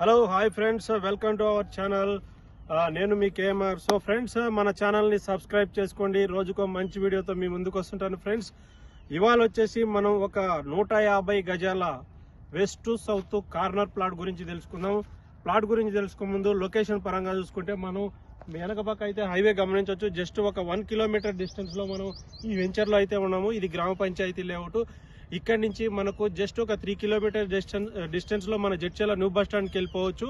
Hello hi friends welcome to our channel నేను మీ KMR so friends మన ఛానల్ని సబ్స్క్రైబ్ చేసుకోండి. రోజుకో మంచి వీడియోతో మీ ముందుకు వస్తుంటాను ఫ్రెండ్స్ ఇవాళ వచ్చేసి మనం ఒక నూట యాభై గజాల west to south corner plot గురించి తెలుసుకుందాం. ప్లాట్ గురించి తెలుసుకునే ముందు లొకేషన్ పరంగా చూసుకుంటే మనం వెనక పక్క అయితే హైవే గమనించవచ్చు. జస్ట్ ఒక వన్ కిలోమీటర్ డిస్టెన్స్లో మనం ఈ వెంచర్లో అయితే ఉన్నాము. ఇది గ్రామ పంచాయతీ లేఅవుట్ ఇక్కడ నుంచి మనకు జస్ట్ ఒక త్రీ కిలోమీటర్ డిస్టెన్స్ డిస్టెన్స్లో మన జడ్చల న్యూ బస్ స్టాండ్కి వెళ్ళిపోవచ్చు.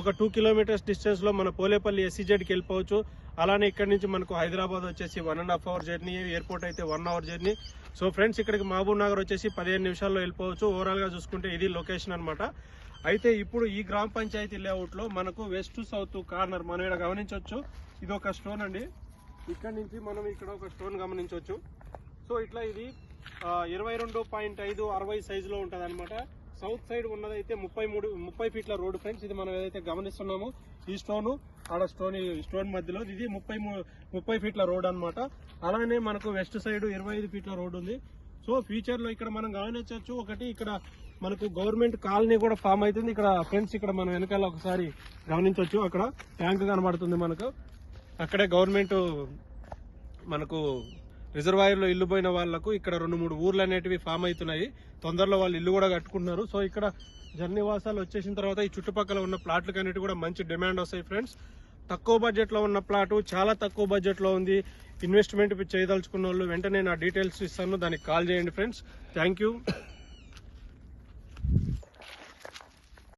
ఒక టూ కిలోమీటర్స్ డిస్టెన్స్లో మన పోలేపల్లి ఎస్సీజెడ్కి వెళ్ళిపోవచ్చు. అలానే ఇక్కడ నుంచి మనకు హైదరాబాద్ వచ్చేసి one and half hour journey airport అయితే one hour journey so friends ఇక్కడికి మహబూబ్ నగర్ వచ్చేసి పదిహేను నిమిషాల్లో వెళ్ళిపోవచ్చు. ఓవరాల్గా చూసుకుంటే ఇది లొకేషన్ అనమాట అయితే ఇప్పుడు ఈ గ్రామ పంచాయతీ లేఅవుట్లో మనకు వెస్ట్ సౌత్ కార్నర్ మనం ఇక్కడ గమనించవచ్చు. ఇది ఒక స్టోన్ అండి. ఇక్కడ నుంచి మనం ఇక్కడ ఒక స్టోన్ గమనించవచ్చు. సో ఇట్లా ఇది ఇరవై రెండు పాయింట్ ఐదు అరవై సైజులో ఉంటుంది అనమాట సౌత్ సైడ్ ఉన్నది అయితే ముప్పై మూడు ముప్పై ఫీట్ల రోడ్ ఫ్రెండ్స్. ఇది మనం ఏదైతే గమనిస్తున్నామో ఈ స్టోన్ ఆడ స్టోన్ స్టోన్ మధ్యలో ఇది ముప్పై మూ- ముప్పై ఫీట్ల రోడ్ అన్నమాట. అలానే మనకు వెస్ట్ సైడ్ ఇరవై ఐదు ఫీట్ల రోడ్ ఉంది. సో ఫ్యూచర్లో ఇక్కడ మనం గమనించవచ్చు ఒకటి ఇక్కడ మనకు గవర్నమెంట్ కాలనీ కూడా ఫామ్ అవుతుంది. ఇక్కడ ఫ్రెండ్స్ ఇక్కడ మనం వెనకాల ఒకసారి గమనించవచ్చు. అక్కడ ట్యాంక్ కనబడుతుంది మనకు. అక్కడే గవర్నమెంట్ మనకు రిజర్వాయర్లో ఇల్లు పోయిన వాళ్ళకు ఇక్కడ రెండు మూడు ఊర్లు అనేటివి ఫామ్ అవుతున్నాయి. తొందరలో వాళ్ళు ఇల్లు కూడా కట్టుకుంటున్నారు. సో ఇక్కడ జర్నివాసాలు వచ్చేసిన తర్వాత ఈ చుట్టుపక్కల ఉన్న ప్లాట్లకు అనేవి కూడా మంచి డిమాండ్ వస్తాయి ఫ్రెండ్స్. తక్కువ బడ్జెట్లో ఉన్న ప్లాటు చాలా తక్కువ బడ్జెట్లో ఉంది. ఇన్వెస్ట్మెంట్ చేయదలుచుకున్న వాళ్ళు వెంటనే నా డీటెయిల్స్ ఇస్తాను. దానికి కాల్ చేయండి ఫ్రెండ్స్. Thank you.